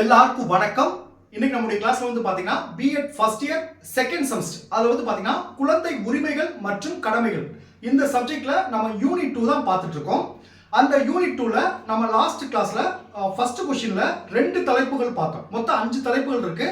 எல்லாருக்கும் வணக்கம். இன்னைக்கு நம்முடைய கிளாஸ்ல வந்து பாத்தீங்கன்னா B Ed first year second semester அதுல வந்து பாத்தீங்கன்னா குழந்தை உரிமைகள் மற்றும் கடமைகள். இந்த சப்ஜெக்ட்ல நம்ம யூனிட் டூ தான் பார்த்துட்டு இருக்கோம். அந்த யூனிட் டூல நம்ம லாஸ்ட் கிளாஸ்ல ஃபர்ஸ்ட் கொஸ்டின்ல ரெண்டு தலைப்புகள் பார்த்தோம். மொத்தம் அஞ்சு தலைப்புகள் இருக்கு.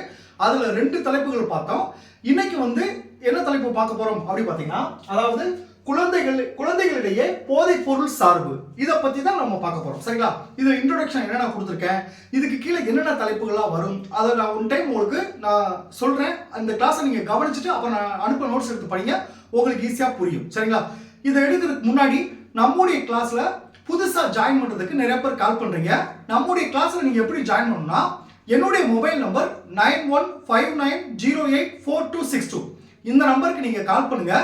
அதுல ரெண்டு தலைப்புகள் பார்த்தோம். இன்னைக்கு வந்து என்ன தலைப்பு பார்க்க போறோம் அப்படி பாத்தீங்கன்னா அதாவது குழந்தைகள் குழந்தைகளிடையே போதைப் பொருள் சார்பு. இதை பத்தி தான் நம்ம பார்க்க போறோம். சரிங்களா? இது இன்ட்ரொடக்ஷன் என்னென்ன கொடுத்துருக்கேன்? இதுக்கு கீழே என்னென்ன தலைப்புகள்லாம் வரும்? அதை நான் ஒன் டைம் உங்களுக்கு நான் சொல்றேன். அந்த கிளாஸை நீங்க கவனிச்சுட்டு அப்புறம் நான் அனுப்ப நோட்ஸ் எடுத்து படிங்க. உங்களுக்கு ஈஸியாக புரியும். சரிங்களா? இதை எடுக்கிறதுக்கு முன்னாடி நம்முடைய கிளாஸ்ல புதுசா ஜாயின் பண்றதுக்கு நிறைய பேர் கால் பண்றீங்க. நம்முடைய கிளாஸ்ல நீங்க எப்படி ஜாயின் பண்ணணும்னா என்னுடைய mobile number nine one five nine zero eight four two six two இந்த நம்பருக்கு நீங்க கால் பண்ணுங்க.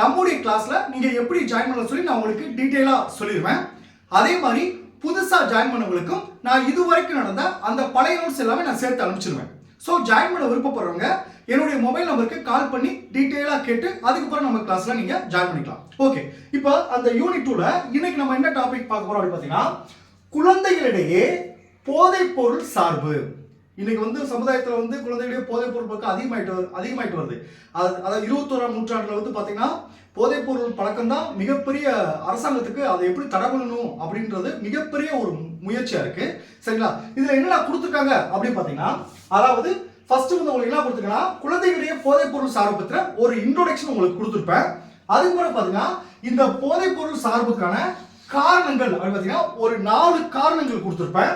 நம்முடைய கிளாஸில் நீங்கள் எப்படி ஜாயின் பண்ண சொல்லி நான் உங்களுக்கு டீட்டெயிலாக சொல்லிடுவேன் அதே மாதிரி புதுசாக ஜாயின் பண்ணவங்களுக்கும் நான் இதுவரைக்கும் நடந்த அந்த பழைய நோட்ஸ் எல்லாமே நான் சேர்த்து அனுப்பிச்சிருவேன். ஸோ ஜாயின் பண்ண விருப்பப்படுறவங்க என்னுடைய மொபைல் நம்பருக்கு கால் பண்ணி டீட்டெயிலாக கேட்டு அதுக்கப்புறம் நம்ம கிளாஸில் நீங்கள் ஜாயின் பண்ணிக்கலாம். ஓகே இப்போ அந்த யூனிட் டூவில் இன்னைக்கு நம்ம என்ன டாபிக் பார்க்க போகிறோம் அப்படின்னு பார்த்தீங்கன்னா குழந்தைகளிடையே போதைப் பொருள் சார்பு. இன்னைக்கு வந்து சமுதாயத்தில் வந்து குழந்தைகளுடைய போதைப் பொருள் பக்கம் அதிகமாயிட்டு வருது அதிகமாயிட்டு வருது. அது அதாவது இருபத்தோராம் நூற்றாண்டில் வந்து பார்த்தீங்கன்னா போதைப் பொருள் பழக்கம் தான் மிகப்பெரிய அரசாங்கத்துக்கு அதை எப்படி தடை பண்ணணும் அப்படின்றது மிகப்பெரிய ஒரு முயற்சியாக இருக்கு. சரிங்களா? இதுல என்னென்ன கொடுத்துருக்காங்க அப்படின்னு பார்த்தீங்கன்னா அதாவது ஃபர்ஸ்ட் வந்து உங்களுக்கு என்ன கொடுத்துருக்கேன்னா குழந்தைகளுடைய போதைப் பொருள் சார்பு ஒரு இன்ட்ரோடக்ஷன் உங்களுக்கு கொடுத்துருப்பேன். அதுக்கு பார்த்தீங்கன்னா இந்த போதைப் பொருள் சார்புக்கான காரணங்கள் அப்படின்னு பார்த்தீங்கன்னா ஒரு நாலு காரணங்கள் கொடுத்துருப்பேன்.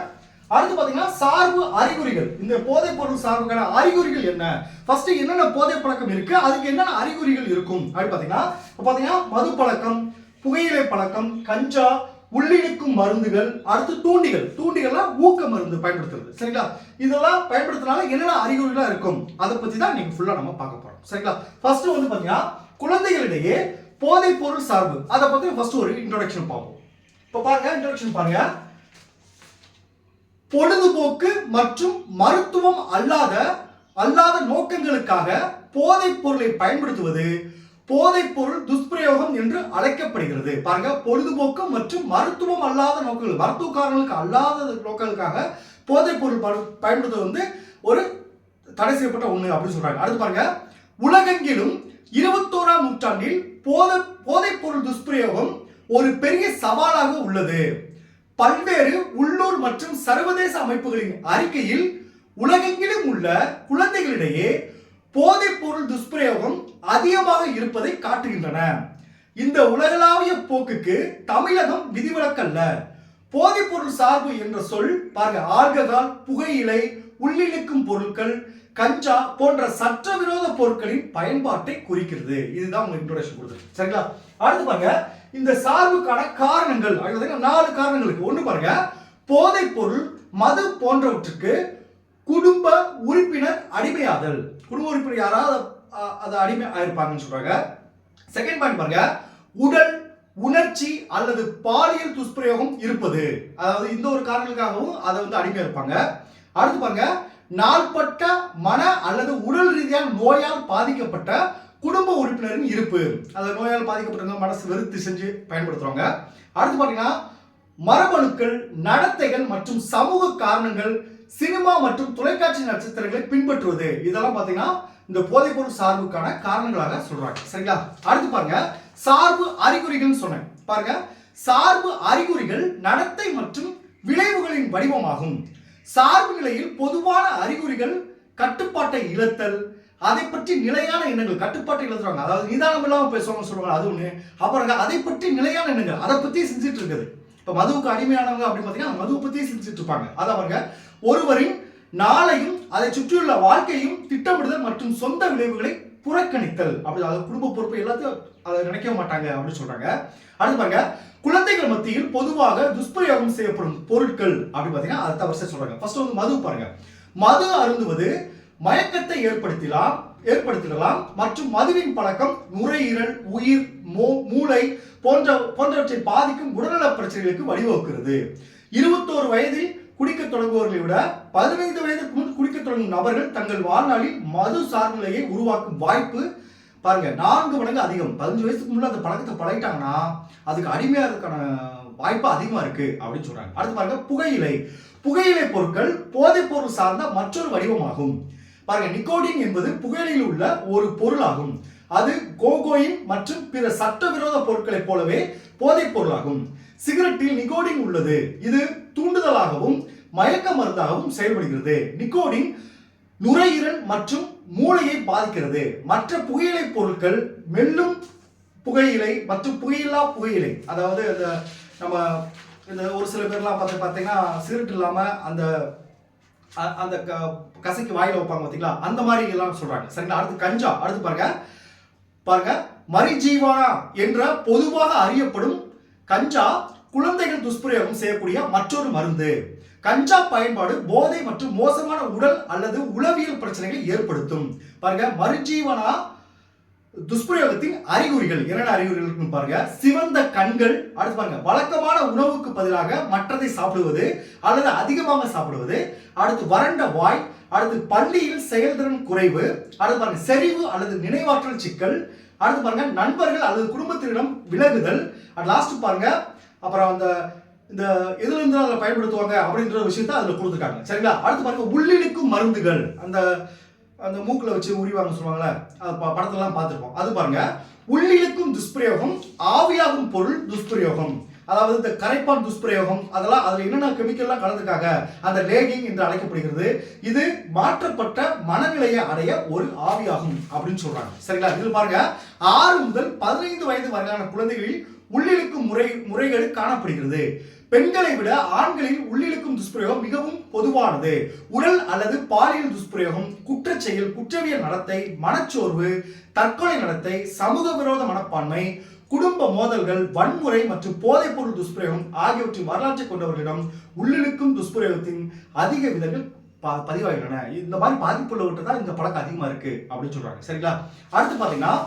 அடுத்து பாத்தீங்கன்னா சார்பு அறிகுறிகள். இந்த போதைப் பொருள் சார்புக்கான அறிகுறிகள் என்ன? ஃபர்ஸ்ட் என்னென்ன போதை பழக்கம் இருக்கு? அதுக்கு என்னென்ன அறிகுறிகள் இருக்கும்? அப்படின்னு பாத்தீங்கன்னா இப்ப பாத்தீங்கன்னா மது பழக்கம் புகையிலை பழக்கம் கஞ்சா உள்ளிழுக்கும் மருந்துகள் அடுத்து தூண்டிகள். தூண்டிகள்லாம் ஊக்க மருந்து பயன்படுத்துறது. சரிங்களா? இதெல்லாம் பயன்படுத்தினால என்னென்ன அறிகுறிகளாக இருக்கும்? அதை பத்தி தான் நீங்க ஃபுல்லா நம்ம பார்க்க போறோம். சரிங்களா? ஃபர்ஸ்ட் வந்து பாத்தீங்கன்னா குழந்தைகளிடையே போதைப் பொருள் சார்பு. அதை பத்தி ஃபர்ஸ்ட் ஒரு இன்ட்ரோடக்ஷன் பார்ப்போம். இப்போ பாருங்க இன்ட்ரோடக்ஷன் பாருங்க. பொழுதுபோக்கு மற்றும் மருத்துவம் அல்லாத அல்லாத நோக்கங்களுக்காக போதைப் பொருளை பயன்படுத்துவது போதைப் பொருள் துஷ்பிரயோகம் என்று அழைக்கப்படுகிறது. பாருங்க பொழுதுபோக்கு மற்றும் மருத்துவம் அல்லாத நோக்கங்கள் மருத்துவ காரணங்களுக்கு அல்லாத நோக்கங்களுக்காக போதைப் பொருள் பயன்படுத்துவது வந்து ஒரு தடை செய்யப்பட்ட ஒண்ணு அப்படின்னு சொல்றாங்க. அடுத்து பாருங்க உலகெங்கிலும் இருபத்தோராம் நூற்றாண்டில் போதை போதைப் பொருள் துஷ்பிரயோகம் ஒரு பெரிய சவாலாக உள்ளது. பல்வேறு உள்ளூர் மற்றும் சர்வதேச அமைப்புகளின் அறிக்கையில் உலகெங்கிலும் உள்ள குழந்தைகளிடையே போதைப் பொருள் துஷ்பிரயோகம் அதிகமாக இருப்பதை காட்டுகின்றன. இந்த உலகளாவிய போக்குக்கு தமிழகம் விதிவிலக்கல்ல. போதைப்பொருள் சார்பு என்ற சொல் பாருங்க ஆல்கஹால் புகையிலை உள்ளிழுக்கும் பொருட்கள் கஞ்சா போன்ற சட்டவிரோத பொருட்களின் பயன்பாட்டை குறிக்கிறது. இதுதான் உங்க இன்ட்ரோடக்ஷன் கொடுத்தது. சரிங்களா? அடுத்து பாருங்க இந்த சார்புக்கான காரணங்கள் நாலு காரணங்களுக்கு ஒண்ணு பாருங்க போதைப்பொருள் மது போன்றவற்றுக்கு குடும்ப உறுப்பினர் அடிமையாதல். குடும்ப உறுப்பினர் யாராவது அதை அடிமை ஆயிருப்பாங்கன்னு சொல்றாங்க. செகண்ட் பாயிண்ட் பாருங்க உடல் உணர்ச்சி அல்லது பாலியல் துஷ்பிரயோகம் இருப்பது. அதாவது இந்த ஒரு காரணங்களுக்காகவும் அதை வந்து அடிமை இருப்பாங்க. அடுத்து பாருங்க நாள்பட்ட மன அல்லது உடல் ரீதியான நோயால் பாதிக்கப்பட்ட குடும்ப உறுப்பினரின் இருப்பு. அந்த நோயால் பாதிக்கப்பட்டவங்க மனசு வெறுத்து செஞ்சு பயன்படுத்துறவங்க. அடுத்து பாத்தீங்கன்னா மரபணுக்கள் நடத்தைகள் மற்றும் சமூக காரணங்கள் சினிமா மற்றும் தொலைக்காட்சி நட்சத்திரங்களை பின்பற்றுவது. இதெல்லாம் பாத்தீங்கன்னா இந்த போதைப்பொருள் சார்புக்கான காரணங்களாக சொல்றாங்க. சரிங்களா? அடுத்து பாருங்க சார்பு அறிகுறிகள் சொன்னேன். பாருங்க சார்பு அறிகுறிகள் நடத்தை மற்றும் விளைவுகளின் வடிவமாகும். சார்பு நிலையில் பொதுவான அறிகுறிகள் கட்டுப்பாட்டை இழத்தல் அதை பற்றி நிலையான எண்ணங்கள் கட்டுப்பாட்டை இழத்துறாங்க. அதாவது நிதானம் இல்லாமல் பேசுவாங்க சொல்லுவாங்க அது ஒண்ணு. அப்புறம் அதை பற்றி நிலையான எண்ணங்கள் அதை பத்தி செஞ்சுட்டு இருக்குது. இப்ப மதுவுக்கு அடிமையானவங்க அப்படின்னு பாத்தீங்கன்னா மதுவை பத்தியே செஞ்சுட்டு இருப்பாங்க. அதான் பாருங்க ஒருவரின் நாளையும் அதை சுற்றியுள்ள வாழ்க்கையும் திட்டமிடுதல் மற்றும் சொந்த விளைவுகளை புறக்கணித்தல். அப்படி அதாவது குடும்ப பொறுப்பு எல்லாத்தையும் அதை நினைக்க மாட்டாங்க அப்படின்னு சொல்றாங்க. அடுத்து பாருங்க குழந்தைகள் மத்தியில் பொதுவாக துஷ்பிரயோகம் செய்யப்படும் பொருட்கள் அப்படின்னு பாத்தீங்கன்னா அதை தவிர சொல்றாங்க. ஃபர்ஸ்ட் வந்து மது பாருங்க. மது அருந்துவது மயக்கத்தை ஏற்படுத்தலாம் ஏற்படுத்திடலாம் மற்றும் மதுவின் பழக்கம் நுரையீரல் உயிர் மூ- மூளை போன்ற போன்றவற்றை பாதிக்கும் உடல்நல பிரச்சனைகளுக்கு வழிவகுக்கிறது. இருபத்தோரு வயதில் குடிக்க தொடங்குவவர்களை விட பதினைந்து வயதுக்கு தொடங்கும் நபர்கள் தங்கள் வாழ்நாளில் மது சார்புநிலையை உருவாக்கும் வாய்ப்பு பாருங்க நான்கு மடங்கு அதிகம். பதினஞ்சு வயசுக்கு முன்னாடி அந்த பழக்கத்தை பழகிட்டாங்கன்னா அதுக்கு அடிமையாகிறதுக்கான வாய்ப்பு அதிகமா இருக்கு அப்படின்னு சொல்றாங்க. அடுத்து பாருங்க புகையிலை. புகையிலை பொருட்கள் போதைப் பொருள் சார்ந்த மற்றொரு வடிவமாகும். பாருங்க நிக்கோடின் என்பது புகையிலையில் உள்ள ஒரு பொருளாகும். அது கோகோயின் மற்றும் பிற சட்டவிரோத பொருட்களைப் போலவே போதைப் பொருளாகும். சிகரெட்டில் நிக்கோடின் உள்ளது. இது தூண்டுதலாகவும் மயக்க மருந்தாகவும் செயல்படுகிறது. நிக்கோடின் நுரையீரல் மற்றும் மூளையை பாதிக்கிறது. மற்ற புகையிலை பொருட்கள் மெல்லும் புகையிலை மற்றும் புகையில்லா புகையிலை. அதாவது இந்த நம்ம இந்த ஒரு சில பேர்லாம் பார்த்து பார்த்தீங்கன்னா சிகரெட் இல்லாமல் அந்த அ- அந்த க- வாயில் வைப்பாங்க பார்த்தீங்களா? அந்த மாதிரி எல்லாம் சொல்றாங்க. சரிங்களா? அடுத்து கஞ்சா. அடுத்து பாருங்க. பாருங்க. மரிஜீவானா என்ற பொதுவாக அறியப்படும் கஞ்சா குழந்தைகள் துஷ்பிரயோகம் செய்யக்கூடிய மற்றொரு மருந்து. கஞ்சா பயன்பாடு போதை மற்றும் மோசமான உடல் அல்லது உளவியல் பிரச்சனைகளை ஏற்படுத்தும். பாருங்க மறுஜீவனா துஷ்பிரயோகத்தின் அறிகுறிகள். என்னென்ன அறிகுறிகள் பாருங்க. சிவந்த கண்கள் அடுத்து பாருங்க வழக்கமான உணவுக்கு பதிலாக மற்றதை சாப்பிடுவது அல்லது அதிகமாக சாப்பிடுவது. அடுத்து வறண்ட வாய் அடுத்து பள்ளியில் செயல்திறன் குறைவு அடுத்து பாருங்க செறிவு அல்லது நினைவாற்றல் சிக்கல் அடுத்து பாருங்க நண்பர்கள் அல்லது குடும்பத்தினரிடம் விலகுதல் லாஸ்ட் பாருங்க அப்புறம் அந்த இந்த எதுல இருந்து அதில் பயன்படுத்துவாங்க அப்படின்ற விஷயத்த அதில் கொடுத்துருக்காங்க. சரிங்களா? அடுத்து பாருங்க உள்ளிழுக்கும் மருந்துகள். அந்த அந்த மூக்கில் வச்சு உரிவாங்க சொல்லுவாங்கல்ல அது ப- படத்தெல்லாம் பார்த்துருப்போம். அது பாருங்க உள்ளிழுக்கும் துஷ்பிரயோகம் ஆவியாகும் பொருள் துஷ்பிரயோகம். அதாவது இந்த கரைப்பான் துஷ்பிரயோகம் அதெல்லாம் அதில் என்னென்ன கெமிக்கல்லாம் கலந்துருக்காங்க அந்த லேகிங் என்று அழைக்கப்படுகிறது. இது மாற்றப்பட்ட மனநிலையை அடைய ஒரு ஆவியாகும் அப்படின்னு சொல்றாங்க. சரிங்களா? இதில் பாருங்க ஆறு முதல் பதினைந்து வயது வரையிலான குழந்தைகளில் உள்ளிழுக்கும் முறை முறைகள் காணப்படுகிறது. பெண்களை விட ஆண்களில் உள்ளிழுக்கும் துஷ்பிரயோகம் மிகவும் பொதுவானது. உடல் அல்லது பாலியல் துஷ்பிரயோகம் குற்றச்செயல் குற்றவியல் நடத்தை மனச்சோர்வு தற்கொலை நடத்தை சமூக விரோத மனப்பான்மை குடும்ப மோதல்கள் வன்முறை மற்றும் போதைப்பொருள் துஷ்பிரயோகம் ஆகியவற்றின் வரலாற்றை கொண்டவர்களிடம் உள்ளிழுக்கும் துஷ்பிரயோகத்தின் அதிக விதங்கள் ப- பதிவாகின்றன. இந்த மாதிரி பாதிப்புள்ளவர்கிட்ட தான் இந்த பழக்கம் அதிகமா இருக்கு அப்படின்னு சொல்றாங்க. சரிங்களா? அடுத்து பாத்தீங்கன்னா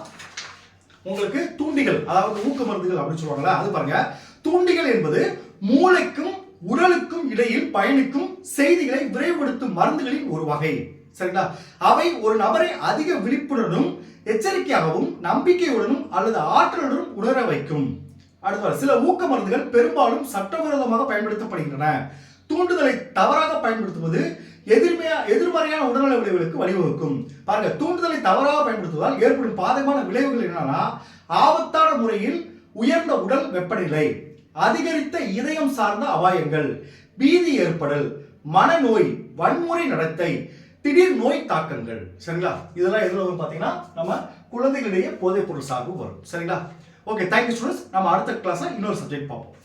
உங்களுக்கு தூண்டிகள் அதாவது ஊக்க மருந்துகள் அப்படின்னு சொல்லுவாங்கல்ல அது பாருங்க. தூண்டிகள் என்பது மூளைக்கும் உடலுக்கும் இடையில் பயணிக்கும் செய்திகளை விரைவுபடுத்தும் மருந்துகளின் ஒரு வகை. சரிங்களா? அவை ஒரு நபரை அதிக விழிப்புடனும் எச்சரிக்கையாகவும் நம்பிக்கையுடனும் அல்லது ஆற்றலுடனும் உணர வைக்கும். அடுத்த சில ஊக்க மருந்துகள் பெரும்பாலும் சட்டவிரோதமாக பயன்படுத்தப்படுகின்றன. தூண்டுதலை தவறாக பயன்படுத்துவது எதிர்மையா எதிர்மறையான உடல்நல விளைவுகளுக்கு வழிவகுக்கும். பாருங்க தூண்டுதலை தவறாக பயன்படுத்துவதால் ஏற்படும் பாதகமான விளைவுகள் என்னன்னா ஆபத்தான முறையில் உயர்ந்த உடல் வெப்பநிலை. அதிகரித்த இதயம் சார்ந்த அபாயங்கள் பீதி ஏற்படல் மனநோய் வன்முறை நடத்தை திடீர் நோய் தாக்கங்கள். சரிங்களா? இதெல்லாம் எதுல வரும் பாத்தீங்கன்னா நம்ம குழந்தைகளிடையே போதைப் பொருள் சார்பு வரும். சரிங்களா? ஓகே தேங்க்யூ ஸ்டூடெண்ட்ஸ் நம்ம அடுத்த கிளாஸ்ல இன்னொரு சப்ஜெக்ட் பார்ப்போம்.